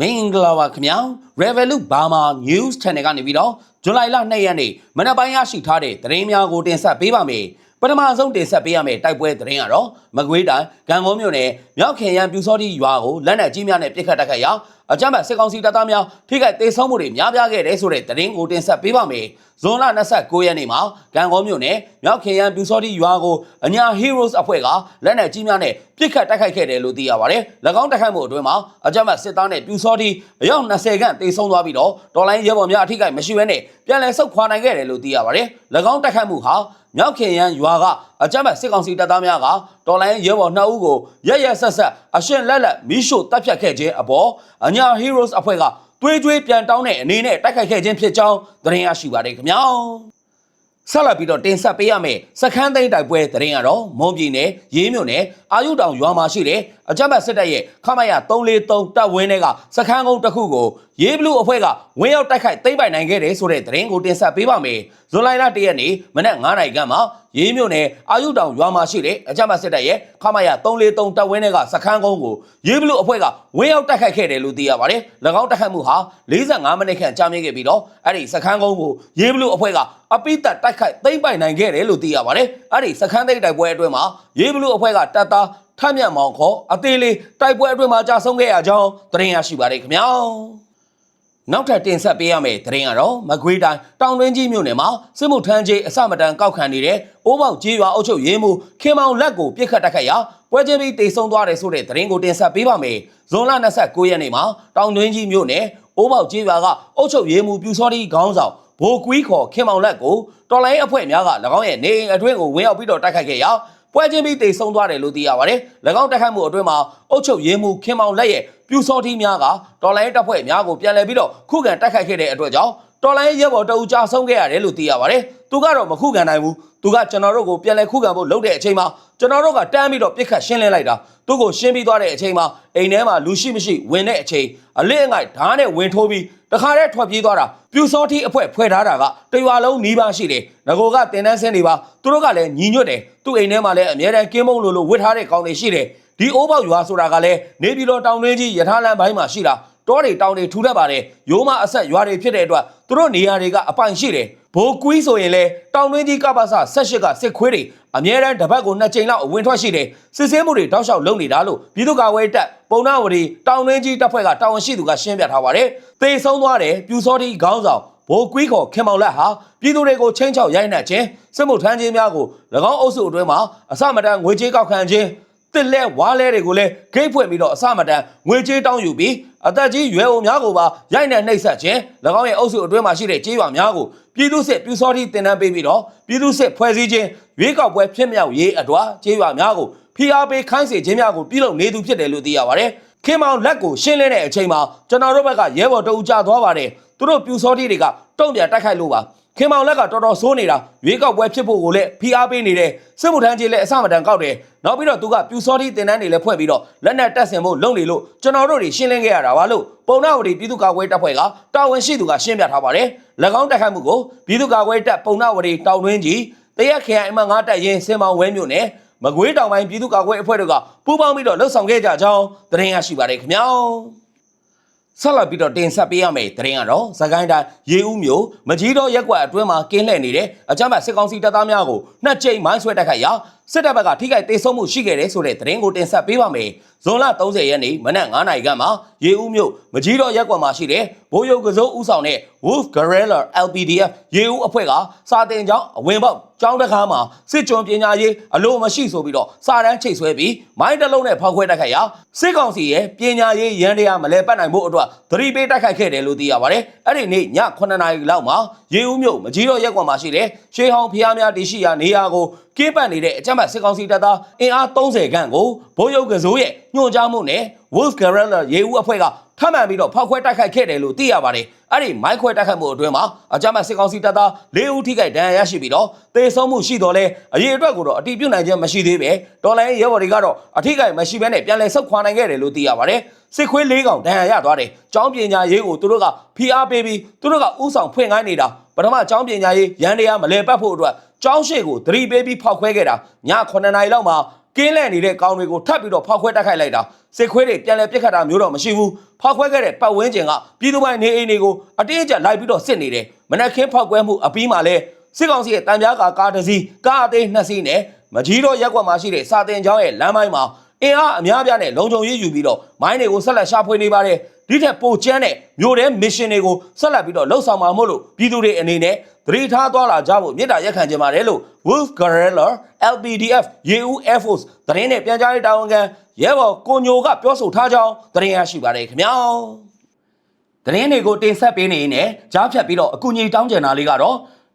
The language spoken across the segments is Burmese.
မင်္ဂလာပါခင်ဗျာ Revolut Burma News Channel ကနေပြီးတော့ဇူလိုင်လ2ရက်နေ့မနက်ပိုင်းရရှိထားတဲ့သတင်းများကိုတင်ဆက်ပေးပါမယ်ပထမဆုံးတင်ဆက်ပေးရမယ့်တိုက်ပွဲသတင်းကတော့မကွေးတိုင်းဂံကုန်းမြို့နယ်မြောက်ခင်ရန်ပြူစောတိရွာကိုလက်နက်ကြီးများနဲ့ပစ်ခတ်တိုက်ခိုက်ရာ အကြမ်းဖက်စစ်ကောင်စီတပ်သားများထိခိုက်ဒေဆုံးမှုတွေများပြားခဲ့တယ်ဆိုတဲ့သတင်းကိုတင်ဆက်ပေးပါမယ်ဇွန်လ29ရက်နေ့မှာဂံကုန်းမြို့နယ်မြောက်ခင်ရန်ပြူစောတိရွာကိုအညာ Heroes အဖွဲ့ကလက်နက်ကြီးများနဲ့ပစ်ခတ်တိုက်ခိုက်ခဲ့တယ်လို့သိရပါတယ်၎င်းတိုက်ခိုက်မှုအတွင်းမှာအကြမ်းဖက်စစ်သားနဲ့ပြူစောတိအယောက်20ခန့်တေဆုံးသွားပြီးတော့ဒေါ်လိုင်းရဲဘော်များအထိကိမရှိဘဲနဲ့ပြန်လည်ဆုတ်ခွာနိုင်ခဲ့တယ်လို့သိရပါတယ်၎င်းတိုက်ခိုက်မှုဟာမြောက်ခင်ရန်ရွာကအကြမ်းဖက်စစ်ကောင်စီတပ်သားများကဒေါ်လိုင်းရဲဘော်2ဦးကိုရရဆက်ဆက်အရှင်လက်လက်မီးရှို့တပ်ဖြတ်ခဲ့ခြင်းအပေါ်အညာ Heroes အဖွဲ့ကတွေးကြွေးပြန်တောင်းတဲ့အနေနဲ့တိုက်ခိုက်ခဲ့ခြင်းဖြစ်ကြောင်းသတင်းရရှိပါတယ်ခင်ဗျာဆက်လက်ပြီးတော့တင်ဆက်ပေးရမယ့်စခန်းသိမ်းတိုက်ပွဲသတင်းကတော့မွန်ပြည်နယ်ရေးမြို့နယ်အာယုတောင်ရွာမှာရှိတဲ့အကြမ်းဖက်စစ်တပ်ရဲ့ခမရ343တပ်ဝင်းတွေကစခန်းကုန်းတစ်ခုကိုရေးဘလူးအဖွဲ့ကဝင်းရောက်တိုက်ခိုက်သိမ်းပိုက်နိုင်ခဲ့တယ်ဆိုတဲ့သတင်းကိုတင်ဆက်ပေးပါမယ်။ဇွန်လ1ရက်နေ့မနက်9:00နာရီခန့်မှာရေးမြို့နယ်အာယုတောင်ရွာမှာရှိတဲ့အကြမ်းဖက်စစ်တပ်ရဲ့ခမရ343တပ်ဝင်းတွေကစခန်းကုန်းကိုရေးဘလူးအဖွဲ့ကဝင်းရောက်တိုက်ခိုက်ခဲ့တယ်လို့သိရပါတယ်။၎င်းတိုက်ခိုက်မှုဟာ45မိနစ်ခန့်ကြာမြင့်ခဲ့ပြီးတော့အဲ့ဒီစခန်းကုန်းကိုရေးဘလူးအဖွဲ့ကအပိသက်တိုက်ခိုက်သိမ်းပိုက်နိုင်ခဲ့တယ်လို့သိရပါတယ်။အဲ့ဒီစခန်းသိမ်းတိုက်ပွဲအတွင်းမှာရေးဘလူးအဖွဲ့ကတပ်သား ထမြတ်မောင်ခေါ်အသေးလေးတိုက်ပွဲအတွင်းမှာကြာဆုံးခဲ့ရကြောင်းသတင်းရရှိပါတယ်ခင်ဗျာနောက်ထပ်တင်ဆက်ပေးရမယ့်သတင်းကတော့မကွေးတိုင်းတောင်တွင်းကြီးမြို့နယ်မှာစစ်မှုထမ်းကြီးအစမတန်ကောက်ခံနေတဲ့အိုးပေါက်ကြီးရွာအုပ်ချုပ်ရေးမှူးခင်မောင်လက်ကိုပြစ်ခတ်တိုက်ခိုက်ရာပွဲချင်းပြီးတိတ်ဆုံးသွားတယ်ဆိုတဲ့သတင်းကိုတင်ဆက်ပေးပါမယ်ဇွန်လ29ရက်နေ့မှာတောင်တွင်းကြီးမြို့နယ်အိုးပေါက်ကြီးရွာကအုပ်ချုပ်ရေးမှူးပြူစောတိခေါင်းဆောင်ဘိုကွီးခေါ်ခင်မောင်လက်ကိုတော်လိုင်းအဖွဲ့များက၎င်းရဲ့နေအိမ်အတွင်းကိုဝင်ရောက်ပြီးတော့တိုက်ခိုက်ခဲ့ရာ ပွဲချင်းပြီးတိတ်ဆုံးသွားတယ်လို့သိရပါတယ်။၎င်းတိုက်ခိုက်မှုအတွင်းမှာအုပ်ချုပ်ရေးမှူးခင်မောင်လက်ရဲ့ပြူစောတိများကတော်လိုင်းတပ်ဖွဲ့များကိုပြန်လည်ပြီးတော့ခုခံတိုက်ခိုက်ခဲ့တဲ့အတွက်ကြောင့်တော်လိုင်းရဲဘော်တအူကြာဆုံးခဲ့ရတယ်လို့သိရပါတယ်။သူကတော့မခုခံနိုင်ဘူး။သူကကျွန်တော်တို့ကိုပြန်လည်ခုခံဖို့လုပ်တဲ့အချိန်မှာကျွန်တော်တို့ကတန်းပြီးတော့ပြစ်ခတ်ရှင်းလင်းလိုက်တာ။သူ့ကိုရှင်းပြီးသွားတဲ့အချိန်မှာအိမ်ထဲမှာလူရှိမရှိဝင်တဲ့အချိန်အလစ်အငိုက်ဓာတ်နဲ့ဝင်ထိုးပြီး တခါတည်းထွက်ပြေးသွားတာပြူစောတိအဖွဲ့ဖွဲ့ထားတာကတရွာလုံးနီးပါးရှိတယ်ငကိုကတင်တန်းဆင်းနေပါသူတို့ကလည်းညီညွတ်တယ်သူ့အိမ်ထဲမှာလည်းအများတန်းကင်းမုံလိုလိုဝစ်ထားတဲ့ကောင်းတွေရှိတယ်ဒီအိုးပေါက်ရွာဆိုတာကလည်းနေပြည်တော်တောင်တွင်းကြီးရထားလမ်းပိုင်းမှာရှိတာတောတွေတောင်တွေထူထပ်ပါတယ်ရိုးမအဆက်ရွာတွေဖြစ်တဲ့အတွက် သူတို့နေရာတွေကအပိုင်ရှိတယ်ဘိုးကွီးဆိုရင်လေတောင်တွင်းကြီးကပ္ပစ18ကစစ်ခွေးတွေအမြဲတမ်းတပတ်ကိုနှစ်ကြိမ်လောက်အဝင်ထွက်ရှိတယ်စစ်ဆေးမှုတွေတောက်လျှောက်လုပ်နေတာလို့ပြည်သူ့ကာကွယ်တပ်ပုံနာဝရီတောင်တွင်းကြီးတပ်ဖွဲ့ကတာဝန်ရှိသူကရှင်းပြထားပါတယ်သေဆုံးသွားတယ်ပြူစောတိခေါင်းဆောင်ဘိုးကွီးခေါ်ခင်မောင်လက်ဟာပြည်သူတွေကိုချင်းချောက်ရိုက်နှက်ခြင်းစစ်မှုထမ်းခြင်းများကို၎င်းအုပ်စုအတွင်းမှာအစမတန်ငွေကြေးကောက်ခံခြင်း တစ်လဲဝါလဲတွေကိုလည်းဂိတ်ဖွင့်ပြီးတော့အစမတန်ငွေကြေးတောင်းယူပြီးအသက်ကြီးရွယ်အိုများကိုပါရိုက်နှက်နှိပ်စက်ခြင်း၎င်းရဲ့အုပ်စုအတွင်းမှာရှိတဲ့ကြေးရွာများကိုပြည်သူစစ်ပြူစောတိတင်နန်းပေးပြီးတော့ပြည်သူစစ်ဖွဲ့စည်းခြင်းရွေးကောက်ပွဲဖြစ်မြောက်ရေးအတွာကြေးရွာများကိုဖိအားပေးခိုင်းစေခြင်းများကိုပြုလုပ်နေသူဖြစ်တယ်လို့သိရပါတယ်ခင်မောင်လက်ကိုရှင်းလင်းတဲ့အချိန်မှာကျွန်တော်တို့ဘက်ကရဲဘော်တအူကြသွားပါတယ်သူတို့ပြူစောတိတွေကတုံ့ပြန်တိုက်ခိုက်လို့ပါ ခင်မောင်လက်ကတော်တော်ဆိုးနေတာရွေးကောက်ပွဲဖြစ်ဖို့ကိုလည်းဖိအားပေးနေတယ်စစ်မှုထမ်းကြီးလည်းအစမတန်ကောက်တယ်နောက်ပြီးတော့သူကပြူစောတိတင်တန်းတွေလည်းဖွဲ့ပြီးတော့လက်နက်တက်ဆင်ဖို့လုပ်နေလို့ကျွန်တော်တို့တွေရှင်းလင်းခဲ့ရတာပါလို့ပုံနာဝတီပြည်သူ့ကာကွယ်တပ်ဖွဲ့ကတာဝန်ရှိသူကရှင်းပြထားပါတယ်၎င်းတိုက်ခိုက်မှုကိုပြည်သူ့ကာကွယ်တပ်ပုံနာဝတီတောင်တွင်းကြီးတရက်ခရိုင်အမှတ်9တပ်ရင်းစင်မောင်ဝဲမြို့နယ်မကွေးတောင်ပိုင်းပြည်သူ့ကာကွယ်အဖွဲ့တို့ကပူးပေါင်းပြီးတော့လှုပ်ဆောင်ခဲ့ကြကြောင်းသတင်းရရှိပါတယ်ခင်ဗျာ ဆက်လက်ပြီးတော့တင်ဆက်ပေးရမယ့်သတင်းကတော့သခိုင်းတိုင်းရေဦးမြို့မကြီးတော်ရက်ကွက်အတွင်းမှာကင်းလှည့်နေတဲ့အကြမ်းဖက်စစ်ကောင်စီတပ်သားများကိုနှစ်ကြိမ်မိုင်းဆွဲတိုက်ခိုက်ရာ စစ်တပ်ဘက်ကထိခိုက်ဒေဆုံးမှုရှိခဲ့တယ်ဆိုတဲ့သတင်းကိုတင်ဆက်ပေးပါမယ်။ဇွန်လ30ရက်နေ့မနက်9:00နာရီခန့်မှာရေဦးမြို့မကြီးတော်ရက်ကွက်မှာရှိတဲ့ဘိုးရုပ်ကစိုးဦးဆောင်တဲ့ Wolf Guerrilla LPDF ရေဦးအဖွဲ့ကစာတင်ကြောင်းအဝင်ပေါက်ကျောင်းတစ်ခါမှာစစ်ကြုံပညာရေးအလို့မရှိဆိုပြီးတော့စာတန်းချိတ်ဆွဲပြီးမိုင်းတစ်လုံးနဲ့ဖောက်ခွဲတိုက်ခိုက်ရာစစ်ကောင်စီရဲ့ပညာရေးရန်တရားမလဲပတ်နိုင်ဖို့အတွက်သတိပေးတိုက်ခိုက်ခဲ့တယ်လို့သိရပါတယ်။အဲ့ဒီနေ့ည9:00နာရီလောက်မှာရေဦးမြို့မကြီးတော်ရက်ကွက်မှာရှိတဲ့ရှေးဟောင်းဖျားများတရှိရာနေရာကို ကင်းပတ်နေတဲ့အကြမ်းဖက်စစ်ကောင်စီတပ်သားအင်အား30ခန့်ကိုဘိုးရုပ်ကစိုးရဲ့ညွှန်ကြားမှုနဲ့ Wolf Guerrilla ရေဦးအဖွဲ့ကထပ်မံပြီးတော့ဖောက်ခွဲတိုက်ခိုက်ခဲ့တယ်လို့သိရပါတယ်။အဲ့ဒီမိုင်းခွဲတိုက်ခိုက်မှုအတွင်းမှာအကြမ်းဖက်စစ်ကောင်စီတပ်သား၄ဦးထိခိုက်ဒဏ်ရာရရှိပြီးတော့သေဆုံးမှုရှိတော်လဲအရေးအတွက်ကိုတော့အတိပြုနိုင်ခြင်းမရှိသေးပဲ။ဒေါ်လာရဲဘော်တွေကတော့အထိခိုက်မရှိဘဲနဲ့ပြန်လည်ဆုတ်ခွာနိုင်ခဲ့တယ်လို့သိရပါတယ်။စစ်ခွေး၄ကောင်ဒဏ်ရာရသွားတယ်။ကျောင်းပညာရေးကိုသူတို့ကဖိအားပေးပြီးသူတို့ကဥဆောင်ဖွင့်ခိုင်းနေတာ ပထမကျောင်းပညာရေးရန်တရားမလဲပတ်ဖို့အတွက်ကျောင်းရှိကိုသတိပေးပြီးဖောက်ခွဲခဲ့တာည9နာရီလောက်မှာကင်းလဲနေတဲ့ကောင်းတွေကိုထပ်ပြီးတော့ဖောက်ခွဲတက်ခိုက်လိုက်တာစစ်ခွေးတွေပြန်လဲပြစ်ခတ်တာမျိုးတော့မရှိဘူးဖောက်ခွဲခဲ့တဲ့ပတ်ဝန်းကျင်ကပြည်သူပိုင်းနေအိမ်တွေကိုအတင်းအကျပ်လိုက်ပြီးတော့စစ်နေတယ်မနက်ခင်းဖောက်ခွဲမှုအပြီးမှာလဲစစ်ကောင်စီရဲ့တံပြားကာကားတစ်စီးကားအသေးနှစ်စီးနဲ့မကြီးတော့ရက်ကွက်မှာရှိတဲ့စာတင်ကျောင်းရဲ့လမ်းပိုင်းမှာ အင်အားအများပြားနဲ့လုံခြုံရေးယူပြီးတော့မိုင်းတွေကိုဆက်လက်ရှာဖွေနေပါတယ်ဒီထက်ပိုကျန်းတဲ့မျိုးတဲ့ mission တွေကိုဆက်လက်ပြီးတော့လှုပ်ဆောင်မှာမို့လို့ပြည်သူတွေအနေနဲ့သတိထားသွားလာကြဖို့မြစ်တာရက်ခံကြပါတယ်လို့ Wolf Guerrilla LPDF EU Air Force သတင်းနဲ့ပြန်ကြားရေးတာဝန်ခံရဲဘော်ကိုညိုကပြောဆိုထားကြောင်းသတင်းရရှိပါတယ်ခင်ဗျာသတင်းတွေကိုတင်ဆက်ပေးနေရင်ကြားဖြတ်ပြီးတော့အကူအညီတောင်းကြတာလေးကတော့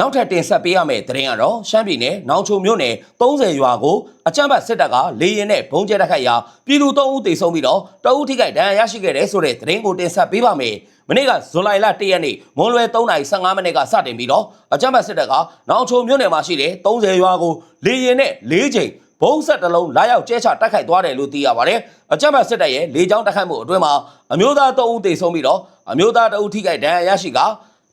နောက်ထပ်တင်ဆက်ပေးရမယ့်သတင်းကတော့ရှမ်းပြည်နယ်နောင်ချုံမြို့နယ်30ရွာကိုအကြမ်းဖက်စစ်တပ်ကလေရင်နဲ့ဘုံကျဲတိုက်ခိုက်ရာပြည်သူ3ဦးသေဆုံးပြီးတော့တအုပ်ထိခိုက်ဒဏ်ရာရရှိခဲ့တဲ့ဆိုတဲ့သတင်းကိုတင်ဆက်ပေးပါမယ်မနေ့ကဇွန်လ1ရက်နေ့မွန်လွယ်3:15မိနစ်ကစတင်ပြီးတော့အကြမ်းဖက်စစ်တပ်ကနောင်ချုံမြို့နယ်မှာရှိတဲ့30ရွာကိုလေရင်နဲ့၄ချိန်ဘုံဆက်တစ်လုံးလာရောက်ကျဲချတိုက်ခိုက်သွားတယ်လို့သိရပါတယ်။အကြမ်းဖက်စစ်တပ်ရဲ့လေကြောင်းတိုက်ခိုက်မှုအတွင်းမှာအမျိုးသား3ဦးသေဆုံးပြီးတော့အမျိုးသား2ဦးထိခိုက်ဒဏ်ရာရရှိက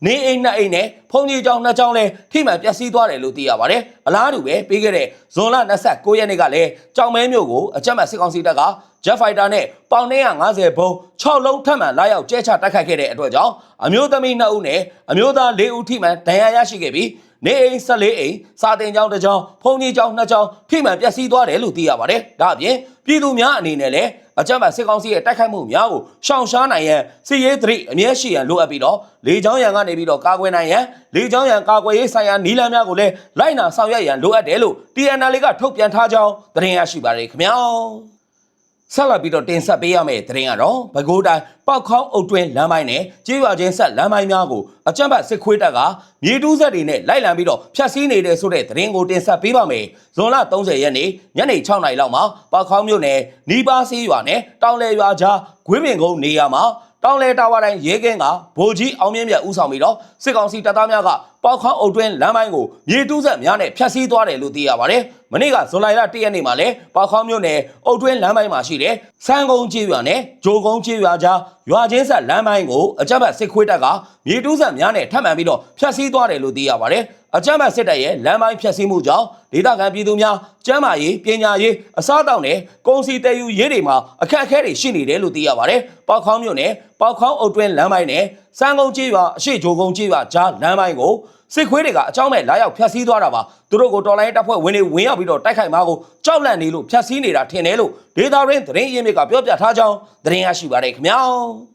နေအိမ်နှစ်အိမ်နဲ့ဖုန်ကြီးကျောင်းနှစ်ကျောင်းလဲထိမှန်ပျက်စီးသွားတယ်လို့သိရပါတယ်။အလားတူပဲပြီးခဲ့တဲ့ဇွန်လ29ရက်နေ့ကလည်းကြောင်မဲမြို့ကိုအကြမ်းဖက်စစ်ကောင်စီတပ်က Jet Fighter နဲ့ပေါင်950ဘုံ6လုံးထပ်မံလာရောက်ကျဲချတိုက်ခိုက်ခဲ့တဲ့အတွက်ကြောင့်အမျိုးသမီး2ဦးနဲ့အမျိုးသား4ဦးထိမှန်ဒဏ်ရာရရှိခဲ့ပြီးနေအိမ်14အိမ်စာတင်ကျောင်းတစ်ကျောင်းဖုန်ကြီးကျောင်းနှစ်ကျောင်းထိမှန်ပျက်စီးသွားတယ်လို့သိရပါတယ်။ဒါအပြင်ပြည်သူများအနေနဲ့လည်း အကြမ်းဖက်စစ်ကောင်စီရဲ့တိုက်ခိုက်မှုများကိုရှောင်ရှားနိုင်ရန်စစ်ရေးသတိအမြဲရှိရန်လိုအပ်ပြီးတော့လေကြောင်းရန်ကနေပြီးတော့ကာကွယ်နိုင်ရန်လေကြောင်းရန်ကာကွယ်ရေးဆိုင်ရာနည်းလမ်းများကိုလည်းလိုက်နာဆောင်ရွက်ရန်လိုအပ်တယ်လို့ TNL ကထုတ်ပြန်ထားကြောင်းသတင်းရရှိပါတယ်ခင်ဗျာ။ ဆက်လက်ပြီးတော့တင်ဆက်ပေးရမယ့်သတင်းကတော့ပဲခူးတိုင်းပောက်ခေါင်းအုတ်တွင်းလမ်းပိုင်းနဲ့ကြေးရွာချင်းဆက်လမ်းပိုင်းများကိုအကြမ်းဖက်စစ်ခွေးတပ်ကမြေတူးဆက်တွေနဲ့လိုက်လံပြီးတော့ဖျက်ဆီးနေတဲ့ဆိုတဲ့သတင်းကိုတင်ဆက်ပေးပါမယ်။ဇွန်လ30ရက်နေ့ညနေ6နာရီလောက်မှာပောက်ခေါင်းမြို့နယ်နီးပါးစီးရွာနဲ့တောင်လေရွာကြားဂွေးပင်ကုန်းနေရာမှာ တောင်လေတာဝါတိုင်းရဲကင်းကဗိုလ်ကြီးအောင်မြင့်မြတ်ဦးဆောင်ပြီးတော့စစ်ကောင်စီတပ်သားများကပောက်ခေါင်းအုတ်တွင်းလမ်းပိုင်းကိုမြေတူးဆက်များနဲ့ဖျက်ဆီးသွားတယ်လို့သိရပါတယ်။မနေ့ကဇွန်လ1ရက်နေ့မှာလဲပောက်ခေါင်းမြို့နယ်အုတ်တွင်းလမ်းပိုင်းမှာရှိတဲ့စမ်းကုန်းကျေးရွာနဲ့ဂျိုကုန်းကျေးရွာကြားရွာချင်းဆက်လမ်းပိုင်းကိုအကြမ်းဖက်စစ်ခွေးတပ်ကမြေတူးဆက်များနဲ့ထပ်မံပြီးတော့ဖျက်ဆီးသွားတယ်လို့သိရပါတယ်။ အကြမ်းဖက်စစ်တပ်ရဲ့လမ်းပိုင်းဖျက်ဆီးမှုကြောင့်ဒေသခံပြည်သူများကျန်းမာရေးပညာရေးအစားအသောက်နဲ့ကုန်စည်တည်ယူရေးတွေမှာအခက်အခဲတွေရှိနေတယ်လို့သိရပါတယ်။ပေါက်ခေါင်းမြို့နယ်ပေါက်ခေါင်းအုတ်တွင်းလမ်းပိုင်းနဲ့စမ်းကုန်းကျေးရွာအရှိဂျိုကုန်းကျေးရွာကြားလမ်းပိုင်းကိုစစ်ခွေးတွေကအကြောင်းမဲ့လာရောက်ဖျက်ဆီးသွားတာပါသူတို့ကိုတော်လိုင်းတပ်ဖွဲ့ဝင်တွေဝင်ရောက်ပြီးတော့တိုက်ခိုက်မှာကိုကြောက်လန့်နေလို့ဖျက်ဆီးနေတာထင်တယ်လို့ဒေတာရင်းသတင်းရင်းမြစ်ကပြောပြထားကြောင်းသတင်းရရှိပါတယ်ခင်ဗျာ